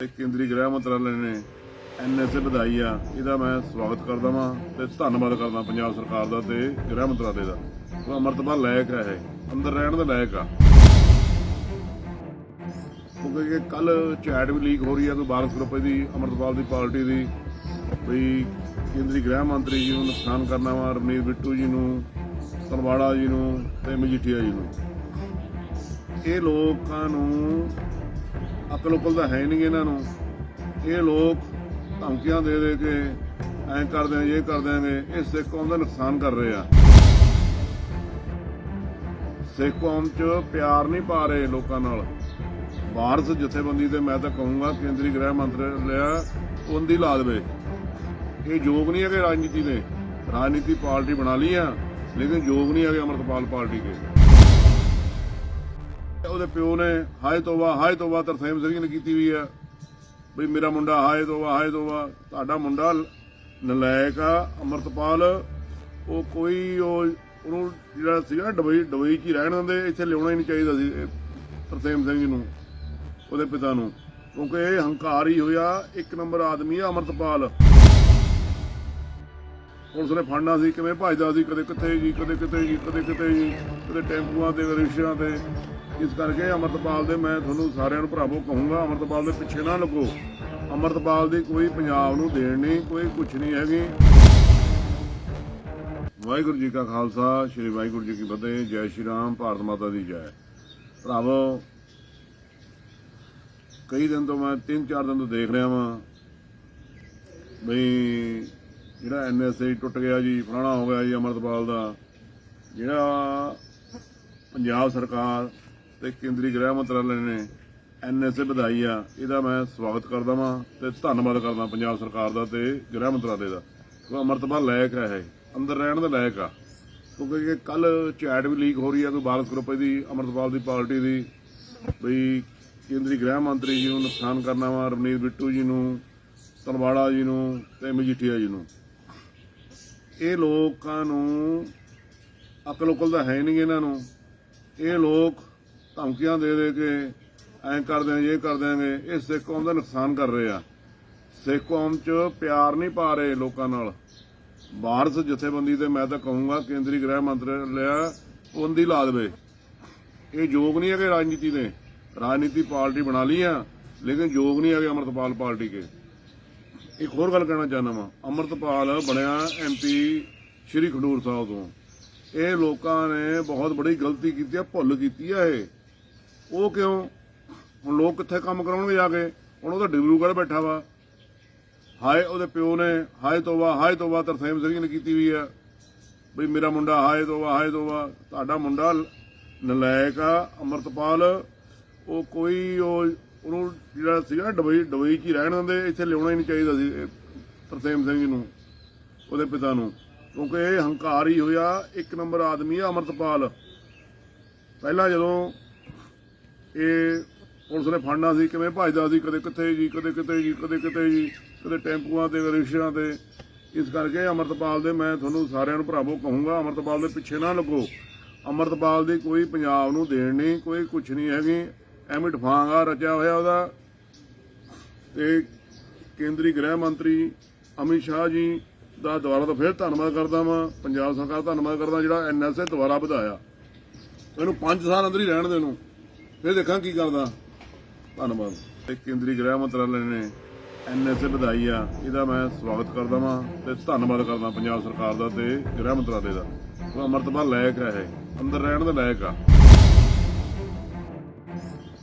ਕੇਂਦਰੀ ਗ੍ਰਹਿ ਮੰਤਰਾਲੇ ਨੇ ਐਨਐਸਏ ਵਧਾਈ ਆ, ਇਹਦਾ ਮੈਂ ਸਵਾਗਤ ਕਰਦਾ ਵਾਂ ਤੇ ਧੰਨਵਾਦ ਕਰਦਾ ਪੰਜਾਬ ਸਰਕਾਰ ਦਾ ਤੇ ਗ੍ਰਹਿ ਮੰਤਰਾਲੇ ਦਾ। ਉਹ ਅਮਰਤਪਾਲ ਲਾਇਕ ਹੈ ਅੰਦਰ ਰਹਿਣ ਦਾ ਲਾਇਕ ਆ। ਕਿਉਂਕਿ ਕੱਲ ਚੈਟ ਵੀ ਲੀਕ ਹੋ ਰਹੀ ਆ, ਕੋਈ 1200 ਰੁਪਏ ਦੀ, ਅਮਰਤਪਾਲ ਦੀ ਪਾਰਟੀ ਦੀ। ਵੀ ਕੇਂਦਰੀ ਗ੍ਰਹਿ ਮੰਤਰੀ ਜੀ ਨੂੰ ਨੁਕਸਾਨ ਕਰਨਾ ਵਾ ਰਵਨੀਤ ਬਿੱਟੂ ਜੀ ਨੂੰ ਤਲਵਾੜਾ ਜੀ ਨੂੰ ਤੇ ਮਜੀਠੀਆ ਜੀ ਨੂੰ। ਇਹ ਲੋਕਾਂ ਨੂੰ ਅਕਲ ਉਕਲ ਤਾਂ ਹੈ ਨਹੀਂ ਇਹਨਾਂ ਨੂੰ। ਇਹ ਲੋਕ ਧਮਕੀਆਂ ਦੇ ਦੇ ਕੇ ਐਂ ਕਰ ਦਿਆਂ ਇਹ ਕਰ ਦਿਆਂਗੇ ਇਹ ਸਿੱਖ ਕੌਮ ਦਾ ਨੁਕਸਾਨ ਕਰ ਰਹੇ ਆ। ਸਿੱਖ ਕੌਮ 'ਚ ਪਿਆਰ ਨਹੀਂ ਪਾ ਰਹੇ ਲੋਕਾਂ ਨਾਲ। ਬਾਰਸ ਜਥੇਬੰਦੀ ਤੇ ਮੈਂ ਤਾਂ ਕਹੂੰਗਾ, ਕੇਂਦਰੀ ਗ੍ਰਹਿ ਮੰਤਰਾਲਿਆ ਉਹਦੀ ਲਾ ਦੇਵੇ ਇਹ ਯੋਗ ਨਹੀਂ ਹੈਗੇ ਰਾਜਨੀਤੀ ਨੇ ਰਾਜਨੀਤੀ ਪਾਰਟੀ ਬਣਾ ਲਈ ਆ, ਲੇਕਿਨ ਯੋਗ ਨਹੀਂ ਹੈਗੇ ਅਮਰਤਪਾਲ ਪਾਰਟੀ ਦੇ। ਉਹਦੇ ਪਿਓ ਨੇ ਹਾਏ ਤੋਬਾ ਹਾਏ ਤੋਬਾ ਤਰਸੇਮ ਸਿੰਘ ਨੇ ਕੀਤੀ ਹੋਈ ਆ। ਬਈ ਮੇਰਾ ਮੁੰਡਾ ਹਾਏ ਤੋਬਾ ਹਾਏ ਤੋਬਾ, ਤੁਹਾਡਾ ਮੁੰਡਾ ਨਲਾਇਕ ਆ, ਅਮਰਤਪਾਲ। ਉਹ ਕੋਈ ਉਹ ਉਹਨੂੰ ਜਿਹੜਾ ਸੀਗਾ ਡਬਈ ਡਬਈ 'ਚ ਹੀ ਰਹਿਣ ਦਿੰਦੇ, ਇੱਥੇ ਲਿਆਉਣਾ ਹੀ ਨਹੀਂ ਚਾਹੀਦਾ ਸੀ ਤਰਸੇਮ ਸਿੰਘ ਨੂੰ, ਉਹਦੇ ਪਿਤਾ ਨੂੰ। ਕਿਉਂਕਿ ਇਹ ਹੰਕਾਰ ਹੀ ਹੋਇਆ, ਇੱਕ ਨੰਬਰ ਆਦਮੀ ਆ ਅਮਰਤਪਾਲ। ਪੁਲਿਸ ਨੇ ਫੜਨਾ ਸੀ, ਕਿਵੇਂ ਭੱਜਦਾ ਸੀ, ਕਦੇ ਕਿੱਥੇ ਜੀ, ਕਦੇ ਕਿਤੇ ਜੀ, ਕਦੇ ਕਿਤੇ ਜੀ, ਕਦੇ ਟੈਂਪੂਆਂ ਤੇ ਰਿਕਸ਼ਿਆਂ ਤੇ। ਇਸ ਕਰਕੇ ਅਮਰਤਪਾਲ ਦੇ ਮੈਂ ਤੁਹਾਨੂੰ ਸਾਰਿਆਂ ਨੂੰ ਭਰਾਵੋ ਕਹੂੰਗਾ, ਅਮਰਤਪਾਲ ਦੇ ਪਿੱਛੇ ਨਾ ਲੱਗੋ। ਅਮਰਤਪਾਲ ਦੀ ਕੋਈ ਪੰਜਾਬ ਨੂੰ ਦੇਣ ਨਹੀਂ, ਕੋਈ ਕੁਛ ਨਹੀਂ ਹੈਗੀ। ਵਾਹਿਗੁਰੂ ਜੀ ਕਾ ਖਾਲਸਾ, ਸ੍ਰੀ ਵਾਹਿਗੁਰੂ ਜੀ ਕੀ ਫਤਿਹ, ਜੈ ਸ਼੍ਰੀ ਰਾਮ, ਭਾਰਤ ਮਾਤਾ ਦੀ ਜੈ। ਭਰਾਵੋ, ਕਈ ਦਿਨ ਤੋਂ ਮੈਂ 3-4 ਦਿਨ ਤੋਂ ਦੇਖ ਰਿਹਾ ਵਾਂ ਬਈ ਜਿਹੜਾ ਐਨਐਸਏ ਟੁੱਟ ਗਿਆ ਜੀ, ਫਲਾਣਾ ਹੋ ਗਿਆ ਜੀ ਅਮਰਤਪਾਲ ਦਾ। ਜਿਹੜਾ ਪੰਜਾਬ ਸਰਕਾਰ ਤੇ ਕੇਂਦਰੀ ਗ੍ਰਹਿ ਮੰਤਰਾਲੇ ਨੇ ਐਨਐਸਏ ਵਧਾਈ ਆ, ਇਹਦਾ ਮੈਂ ਸਵਾਗਤ ਕਰਦਾ ਵਾਂ ਤੇ ਧੰਨਵਾਦ ਕਰਦਾ ਪੰਜਾਬ ਸਰਕਾਰ ਦਾ ਤੇ ਗ੍ਰਹਿ ਮੰਤਰਾਲੇ ਦਾ। ਕਿਉਂਕਿ ਅਮਰਤਪਾਲ ਲਾਇਕ ਹੈ ਇਹ, ਅੰਦਰ ਰਹਿਣ ਦੇ ਲਾਇਕ ਆ। ਕਿਉਂਕਿ ਕੱਲ ਚੈਟ ਵੀ ਲੀਕ ਹੋ ਰਹੀ ਆ, ਕੋਈ 1200 ਗਰੁੱਪ ਦੀ ਅਮਰਤਪਾਲ ਦੀ ਪਾਰਟੀ ਦੀ ਵੀ ਕੇਂਦਰੀ ਗ੍ਰਹਿ ਮੰਤਰੀ ਜੀ ਨੂੰ ਨੁਕਸਾਨ ਕਰਨਾ ਵਾ, ਰਵਨੀਤ ਬਿੱਟੂ ਜੀ ਨੂੰ ਤਲਵਾੜਾ ਜੀ ਨੂੰ ਤੇ ਮਜੀਠੀਆ ਜੀ ਨੂੰ। ਇਹ ਲੋਕਾਂ ਨੂੰ ਅਕਲ ਉਕਲ ਤਾਂ ਹੈ ਨਹੀਂ ਇਹਨਾਂ ਨੂੰ। ਇਹ ਲੋਕ ਧਮਕੀਆਂ ਦੇ ਦੇ ਕੇ ਐਂ ਕਰ ਦਿਆਂਗੇ ਇਹ ਕਰ ਦਿਆਂਗੇ ਇਹ ਸਿੱਖ ਕੌਮ ਦਾ ਨੁਕਸਾਨ ਕਰ ਰਹੇ ਆ। ਸਿੱਖ ਕੌਮ 'ਚ ਪਿਆਰ ਨਹੀਂ ਪਾ ਰਹੇ ਲੋਕਾਂ ਨਾਲ। ਬਾਰਸ ਜਥੇਬੰਦੀ ਤੇ ਮੈਂ ਤਾਂ ਕਹੂੰਗਾ, ਕੇਂਦਰੀ ਗ੍ਰਹਿ ਮੰਤਰਾਲਿਆ ਉਹਦੀ ਲਾ ਦੇਵੇ। ਇਹ ਯੋਗ ਨਹੀਂ ਹੈਗੇ ਰਾਜਨੀਤੀ ਦੇ। ਰਾਜਨੀਤੀ ਪਾਰਟੀ ਬਣਾ ਲਈ ਆ, ਲੇਕਿਨ ਯੋਗ ਨਹੀਂ ਹੈਗੇ ਅਮਰਤਪਾਲ ਪਾਰਟੀ ਕੇ। ਇੱਕ ਹੋਰ ਗੱਲ ਕਹਿਣਾ ਚਾਹੁੰਦਾ ਵਾਂ, ਅਮਰਤਪਾਲ ਬਣਿਆ ਐਮਪੀ ਸ਼੍ਰੀ ਖਡੂਰ ਸਾਹਿਬ ਤੋਂ। ਇਹ ਲੋਕਾਂ ਨੇ ਬਹੁਤ ਬੜੀ ਗਲਤੀ ਕੀਤੀ ਆ, ਭੁੱਲ ਕੀਤੀ ਆ ਇਹ। ਉਹ ਕਿਉਂ? ਹੁਣ ਲੋਕ ਕਿੱਥੇ ਕੰਮ ਕਰਾਉਣਗੇ ਜਾ ਕੇ? ਹੁਣ ਉਹ ਤਾਂ ਡਿਬਰੂਗੜ੍ਹ ਬੈਠਾ ਵਾ। ਹਾਏ ਉਹਦੇ ਪਿਓ ਨੇ, ਹਾਏ ਤੋਬਾ ਹਾਏ ਤੋਬਾ, ਤਰਸੇਮ ਸਿੰਘ ਨੇ ਕੀਤੀ ਹੋਈ ਆ। ਬਈ ਮੇਰਾ ਮੁੰਡਾ, ਹਾਏ ਤੋਬਾ ਹਾਏ ਤੋਬਾ। ਤੁਹਾਡਾ ਮੁੰਡਾ ਨਲਾਇਕ ਆ, ਅਮਰਤਪਾਲ। ਉਹ ਕੋਈ ਉਹ, ਉਹਨੂੰ ਜਿਹੜਾ ਸੀਗਾ ਨਾ ਡਬਈ ਡਬਈ 'ਚ ਹੀ ਰਹਿਣ ਦਿੰਦੇ, ਇੱਥੇ ਲਿਆਉਣਾ ਹੀ ਨਹੀਂ ਚਾਹੀਦਾ ਸੀ ਤਰਸੇਮ ਸਿੰਘ ਨੂੰ, ਉਹਦੇ ਪਿਤਾ ਨੂੰ। ਕਿਉਂਕਿ ਇਹ ਹੰਕਾਰ ਹੀ ਹੋਇਆ, ਇੱਕ ਨੰਬਰ ਆਦਮੀ ਆ ਅਮਰਤਪਾਲ। ਪਹਿਲਾਂ ਜਦੋਂ ਇਹ ਪੁਲਿਸ ਨੇ ਫੜਨਾ ਸੀ, ਕਿਵੇਂ ਭੱਜਦਾ ਸੀ, ਕਦੇ ਕਿੱਥੇ ਜੀ, ਕਦੇ ਕਿਤੇ ਜੀ, ਕਦੇ ਕਿਤੇ ਜੀ, ਕਦੇ ਟੈਂਪੂਆਂ ਤੇ ਰਿਕਸ਼ਿਆਂ ਤੇ। ਇਸ ਕਰਕੇ ਅਮਰਤਪਾਲ ਦੇ ਮੈਂ ਤੁਹਾਨੂੰ ਸਾਰਿਆਂ ਨੂੰ ਭਰਾਵੋ ਕਹੂੰਗਾ, ਅਮਰਤਪਾਲ ਦੇ ਪਿੱਛੇ ਨਾ ਲੱਗੋ। ਅਮਰਤਪਾਲ ਦੀ ਕੋਈ ਪੰਜਾਬ ਨੂੰ ਦੇਣ ਨਹੀਂ, ਕੋਈ ਕੁਛ ਨਹੀਂ ਹੈਗੀ। ਐਵੇਂ ਡਫਾਂਗਾ ਰਚਿਆ ਹੋਇਆ ਉਹਦਾ। ਤੇ ਕੇਂਦਰੀ ਗ੍ਰਹਿ ਮੰਤਰੀ ਅਮਿਤ ਸ਼ਾਹ ਜੀ ਦਾ ਦੁਆਰਾ ਤੋਂ ਫਿਰ ਧੰਨਵਾਦ ਕਰਦਾ ਵਾਂ। ਪੰਜਾਬ ਸਰਕਾਰ ਧੰਨਵਾਦ ਕਰਦਾ ਜਿਹੜਾ ਐਨਐਸਏ ਦੁਆਰਾ ਵਧਾਇਆ। ਇਹਨੂੰ 5 ਸਾਲ ਅੰਦਰ ਹੀ ਰਹਿਣ ਦੇ ਨੂੰ ਫਿਰ ਦੇਖਾਂ ਕੀ ਕਰਦਾ। ਧੰਨਵਾਦ। ਤੇ ਕੇਂਦਰੀ ਗ੍ਰਹਿ ਮੰਤਰਾਲੇ ਨੇ ਐਨਐਸਏ ਵਧਾਈ ਆ, ਇਹਦਾ ਮੈਂ ਸਵਾਗਤ ਕਰਦਾ ਵਾਂ ਤੇ ਧੰਨਵਾਦ ਕਰਦਾ ਪੰਜਾਬ ਸਰਕਾਰ ਦਾ ਤੇ ਗ੍ਰਹਿ ਮੰਤਰਾਲੇ ਦਾ। ਕਿਉਂਕਿ ਅਮਰਤਪਾਲ ਲਾਇਕ ਹੈ ਅੰਦਰ ਰਹਿਣ ਦਾ ਲਾਇਕ ਆ।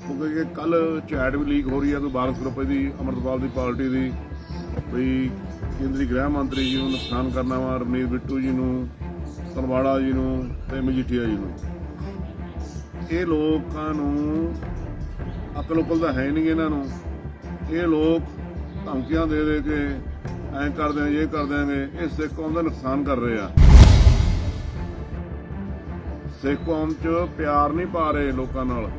ਕਿਉਂਕਿ ਕੱਲ ਚੈਟ ਵੀ ਲੀਕ ਹੋ ਰਹੀ ਆ, ਕੋਈ 1200 ਰੁਪਏ ਦੀ, ਅੰਮ੍ਰਿਤਪਾਲ ਦੀ ਪਾਰਟੀ ਦੀ। ਵੀ ਕੇਂਦਰੀ ਗ੍ਰਹਿ ਮੰਤਰੀ ਜੀ ਨੂੰ ਨੁਕਸਾਨ ਕਰਨਾ ਵਾ ਰਵਨੀਤ ਬਿੱਟੂ ਜੀ ਨੂੰ ਤਲਵਾੜਾ ਜੀ ਨੂੰ ਤੇ ਮਜੀਠੀਆ ਜੀ ਨੂੰ। ਇਹ ਲੋਕਾਂ ਨੂੰ ਅਕਲ ਉਕਲ ਤਾਂ ਹੈ ਨਹੀਂ ਇਹਨਾਂ ਨੂੰ। ਇਹ ਲੋਕ ਧਮਕੀਆਂ ਦੇ ਦੇ ਕੇ ਐਂ ਕਰ ਦਿਆਂ ਇਹ ਕਰ ਦਿਆਂਗੇ ਇਹ ਸਿੱਖ ਕੌਮ ਦਾ ਨੁਕਸਾਨ ਕਰ ਰਹੇ ਆ। ਸਿੱਖ ਕੌਮ 'ਚ ਪਿਆਰ ਨਹੀਂ ਪਾ ਰਹੇ ਲੋਕਾਂ ਨਾਲ।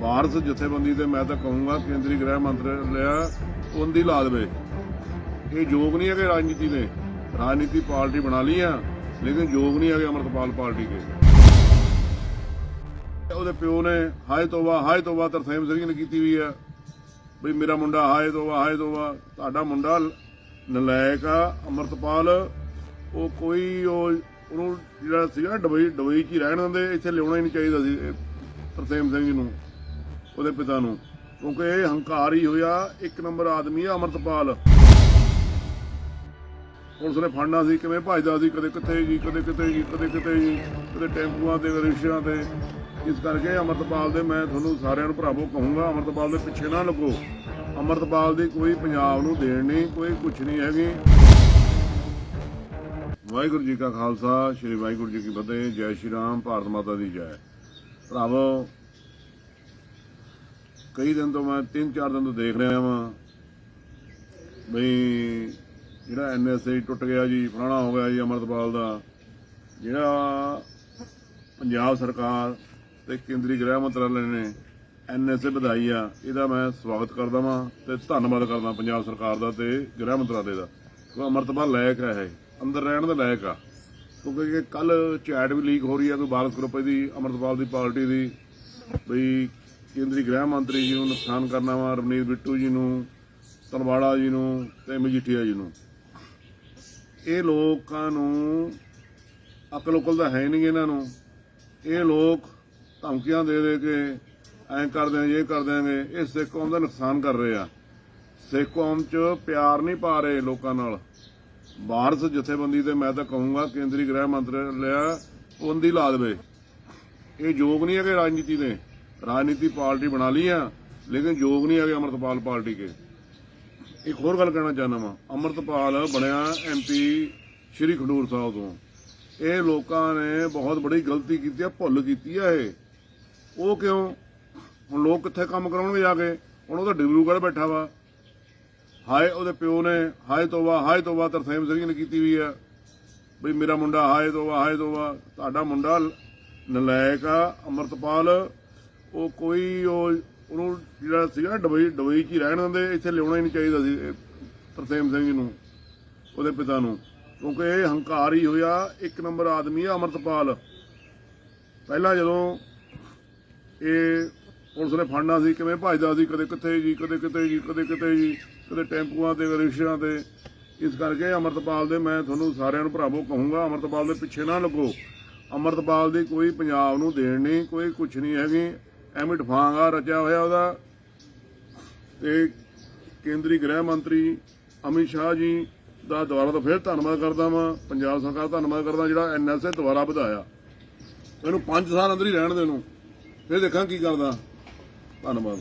ਬਾਰਸ ਜਥੇਬੰਦੀ ਤੇ ਮੈਂ ਤਾਂ ਕਹੂੰਗਾ, ਕੇਂਦਰੀ ਗ੍ਰਹਿ ਮੰਤਰਾਲਿਆ ਉਹਦੀ ਲਾ ਦੇਵੇ। ਇਹ ਯੋਗ ਨਹੀਂ ਹੈਗੇ ਰਾਜਨੀਤੀ ਨੇ ਰਾਜਨੀਤੀ ਪਾਰਟੀ ਬਣਾ ਲਈ ਆ, ਲੇਕਿਨ ਯੋਗ ਨਹੀਂ ਹੈਗੇ ਅਮਰਤਪਾਲ ਪਾਰਟੀ ਦੇ। ਉਹਦੇ ਪਿਓ ਨੇ ਹਾਏ ਤੋਬਾ ਹਾਏ ਤੋਬਾ ਤਰਸੇਮ ਸਿੰਘ ਨੇ ਕੀਤੀ ਹੋਈ ਆ। ਬਈ ਮੇਰਾ ਮੁੰਡਾ ਹਾਏ ਤੋਬਾ ਹਾਏ ਤੋਬਾ, ਤੁਹਾਡਾ ਮੁੰਡਾ ਨਲਾਇਕ ਆ, ਅਮਰਤਪਾਲ। ਉਹ ਕੋਈ ਉਹ, ਉਹਨੂੰ ਜਿਹੜਾ ਸੀਗਾ ਨਾ ਡਬਈ ਡਬਈ 'ਚ ਹੀ ਰਹਿਣ ਦਿੰਦੇ, ਇੱਥੇ ਲਿਆਉਣਾ ਹੀ ਨਹੀਂ ਚਾਹੀਦਾ ਸੀ ਤਰਸੇਮ ਸਿੰਘ ਜੀ ਨੂੰ, ਉਹਦੇ ਪਿਤਾ ਨੂੰ। ਕਿਉਂਕਿ ਇਹ ਹੰਕਾਰ ਹੀ ਹੋਇਆ, ਇੱਕ ਨੰਬਰ ਆਦਮੀ ਆ ਅਮਰਤਪਾਲ। ਪੁਲਿਸ ਨੇ ਫੜਨਾ ਸੀ, ਕਿਵੇਂ ਭਜਦਾ ਸੀ, ਕਦੇ ਕਿੱਥੇ ਜੀ ਕਦੇ ਕਿਤੇ ਜੀ ਕਦੇ ਕਿਤੇ ਜੀ ਕਦੇ ਟੈਂਪੂਆਂ ਤੇ, ਕਦੇ ਰਿਕਸ਼ਿਆਂ ਤੇ। ਇਸ ਕਰਕੇ ਅਮਰਤਪਾਲ ਦੇ ਮੈਂ ਤੁਹਾਨੂੰ ਸਾਰਿਆਂ ਨੂੰ ਭਰਾਵੋ ਕਹੂੰਗਾ, ਅਮਰਤਪਾਲ ਦੇ ਪਿੱਛੇ ਨਾ ਲੱਗੋ ਅਮਰਤਪਾਲ ਦੀ ਕੋਈ ਪੰਜਾਬ ਨੂੰ ਦੇਣ ਨਹੀਂ, ਕੋਈ ਕੁਛ ਨਹੀਂ ਹੈਗੀ। ਵਾਹਿਗੁਰੂ ਜੀ ਕਾ ਖਾਲਸਾ, ਸ੍ਰੀ ਵਾਹਿਗੁਰੂ ਜੀ ਕੀ ਫਤਿਹ, ਜੈ ਸ਼੍ਰੀ ਰਾਮ, ਭਾਰਤ ਮਾਤਾ ਦੀ ਜੈ। ਭਰਾਵੋ, ਕਈ ਦਿਨ ਤੋਂ ਮੈਂ 3-4 ਦਿਨ ਤੋਂ ਦੇਖ ਰਿਹਾ ਵਾਂ ਬਈ ਜਿਹੜਾ ਐਨਐਸਏ ਟੁੱਟ ਗਿਆ ਜੀ, ਫਲਾਣਾ ਹੋ ਗਿਆ ਜੀ ਅਮਰਤਪਾਲ ਦਾ, ਜਿਹੜਾ ਪੰਜਾਬ ਸਰਕਾਰ ਤੇ ਕੇਂਦਰੀ ਗ੍ਰਹਿ ਮੰਤਰਾਲੇ ਨੇ ਐਨਐਸਏ ਵਧਾਈ ਆ, ਇਹਦਾ ਮੈਂ ਸਵਾਗਤ ਕਰਦਾ ਵਾਂ ਤੇ ਧੰਨਵਾਦ ਕਰਦਾ ਪੰਜਾਬ ਸਰਕਾਰ ਦਾ ਤੇ ਗ੍ਰਹਿ ਮੰਤਰਾਲੇ ਦਾ। ਕਿਉਂਕਿ ਅਮਰਤਪਾਲ ਲਾਇਕ ਹੈ ਇਹ, ਅੰਦਰ ਰਹਿਣ ਦਾ ਲਾਇਕ ਆ। ਕਿਉਂਕਿ ਕੱਲ ਚੈਟ ਵੀ ਲੀਕ ਹੋ ਰਹੀ ਹੈ ਕੋਈ ਬਾਰਸ ਗਰੁੱਪ ਦੀ ਅਮਰਤਪਾਲ ਦੀ ਪਾਰਟੀ ਦੀ। ਬਈ ਕੇਂਦਰੀ ਗ੍ਰਹਿ ਮੰਤਰੀ ਜੀ ਨੂੰ ਨੁਕਸਾਨ ਕਰਨਾ ਵਾ, ਰਵਨੀਤ ਬਿੱਟੂ ਜੀ ਨੂੰ ਤਲਵਾੜਾ ਜੀ ਨੂੰ ਤੇ ਮਜੀਠੀਆ ਜੀ ਨੂੰ। ਇਹ ਲੋਕਾਂ ਨੂੰ ਅਕਲ ਉਕਲ ਤਾਂ ਹੈ ਨਹੀਂ ਇਹਨਾਂ ਨੂੰ। ਇਹ ਲੋਕ ਧਮਕੀਆਂ ਦੇ ਦੇ ਕੇ ਐਂ ਕਰ ਦਿਆਂਗੇ ਇਹ ਕਰ ਦਿਆਂਗੇ ਇਹ ਸਿੱਖ ਕੌਮ ਦਾ ਨੁਕਸਾਨ ਕਰ ਰਹੇ ਆ। ਸਿੱਖ ਕੌਮ 'ਚ ਪਿਆਰ ਨਹੀਂ ਪਾ ਰਹੇ ਲੋਕਾਂ ਨਾਲ। ਬਾਰਸ ਜਥੇਬੰਦੀ ਤੇ ਮੈਂ ਤਾਂ ਕਹੂੰਗਾ, ਕੇਂਦਰੀ ਗ੍ਰਹਿ ਮੰਤਰਾਲਿਆ ਉਹਦੀ ਲਾ ਦੇਵੇ। ਇਹ ਯੋਗ ਨਹੀਂ ਹੈਗੇ ਰਾਜਨੀਤੀ ਦੇ। ਰਾਜਨੀਤੀ ਪਾਰਟੀ ਬਣਾ ਲਈ ਆ, ਲੇਕਿਨ ਯੋਗ ਨਹੀਂ ਹੈਗੇ ਅਮਰਤਪਾਲ ਪਾਰਟੀ ਕੇ। ਇੱਕ ਹੋਰ ਗੱਲ ਕਹਿਣਾ ਚਾਹੁੰਦਾ ਮੈਂ ਅਮਰਤਪਾਲ ਬਣਿਆ ਐਮਪੀ ਸ਼੍ਰੀ ਖਡੂਰ ਸਾਹਿਬ ਤੋਂ। ਇਹ ਲੋਕਾਂ ਨੇ ਬਹੁਤ ਬੜੀ ਗਲਤੀ ਕੀਤੀ ਆ, ਭੁੱਲ ਕੀਤੀ ਆ ਇਹ। ਉਹ ਕਿਉਂ? ਹੁਣ ਲੋਕ ਕਿੱਥੇ ਕੰਮ ਕਰਾਉਣਗੇ ਜਾ ਕੇ? ਹੁਣ ਉਹ ਤਾਂ ਡਿਬਰੂਗੜ੍ਹ ਬੈਠਾ ਵਾ। ਹਾਏ ਉਹਦੇ ਪਿਓ ਨੇ, ਹਾਏ ਤੋਬਾ ਹਾਏ ਤੋਬਾ, ਤਰਸੇਮ ਸਿੰਘ ਨੇ ਕੀਤੀ ਵੀ ਆ। ਬਈ ਮੇਰਾ ਮੁੰਡਾ, ਹਾਏ ਤੋਬਾ ਹਾਏ ਤੋਬਾ। ਤੁਹਾਡਾ ਮੁੰਡਾ ਨਲਾਇਕ ਆ, ਅਮਰਤਪਾਲ। ਉਹ ਕੋਈ ਉਹ, ਉਹਨੂੰ ਜਿਹੜਾ ਸੀਗਾ ਨਾ ਡਬਈ ਡਬਈ 'ਚ ਹੀ ਰਹਿਣ ਦਿੰਦੇ, ਇੱਥੇ ਲਿਆਉਣਾ ਹੀ ਨਹੀਂ ਚਾਹੀਦਾ ਸੀ ਤਰਸੇਮ ਸਿੰਘ ਜੀ ਨੂੰ, ਉਹਦੇ ਪਿਤਾ ਨੂੰ। ਕਿਉਂਕਿ ਇਹ ਹੰਕਾਰ ਹੀ ਹੋਇਆ, ਇੱਕ ਨੰਬਰ ਆਦਮੀ ਆ ਅਮਰਤਪਾਲ। ਪਹਿਲਾਂ ਜਦੋਂ ਇਹ ਪੁਲਿਸ ਨੇ ਫੜਨਾ ਸੀ, ਕਿਵੇਂ ਭਜਦਾ ਸੀ, ਕਦੇ ਕਿੱਥੇ ਜੀ, ਕਦੇ ਕਿਤੇ ਜੀ, ਕਦੇ ਕਿਤੇ ਜੀ, ਕਦੇ ਟੈਂਪੂਆਂ ਤੇ ਰਿਕਸ਼ਿਆਂ ਤੇ। ਇਸ ਕਰਕੇ ਅਮਰਤਪਾਲ ਦੇ ਮੈਂ ਤੁਹਾਨੂੰ ਸਾਰਿਆਂ ਨੂੰ ਭਰਾਵੋ ਕਹੂੰਗਾ, ਅਮਰਤਪਾਲ ਦੇ ਪਿੱਛੇ ਨਾ ਲੱਗੋ। ਅਮਰਤਪਾਲ ਦੀ ਕੋਈ ਪੰਜਾਬ ਨੂੰ ਦੇਣ ਨਹੀਂ, ਕੋਈ ਕੁਛ ਨਹੀਂ ਹੈਗੀ। ਐਵੇਂ ਡਫਾਂਗਾ ਰਚਿਆ ਹੋਇਆ ਉਹਦਾ। ਤੇ ਕੇਂਦਰੀ ਗ੍ਰਹਿ ਮੰਤਰੀ ਅਮਿਤ ਸ਼ਾਹ ਜੀ ਦਾ ਦੁਆਰਾ ਤੋਂ ਫਿਰ ਧੰਨਵਾਦ ਕਰਦਾ ਵਾਂ। ਪੰਜਾਬ ਸਰਕਾਰ ਧੰਨਵਾਦ ਕਰਦਾ ਜਿਹੜਾ ਐਨਐਸਏ ਦੁਆਰਾ ਵਧਾਇਆ। ਇਹਨੂੰ 5 ਸਾਲ ਅੰਦਰ ਹੀ ਰਹਿਣ ਦੇ ਨੂੰ ਫਿਰ ਦੇਖਾਂ ਕੀ ਕਰਦਾ। ਧੰਨਵਾਦ।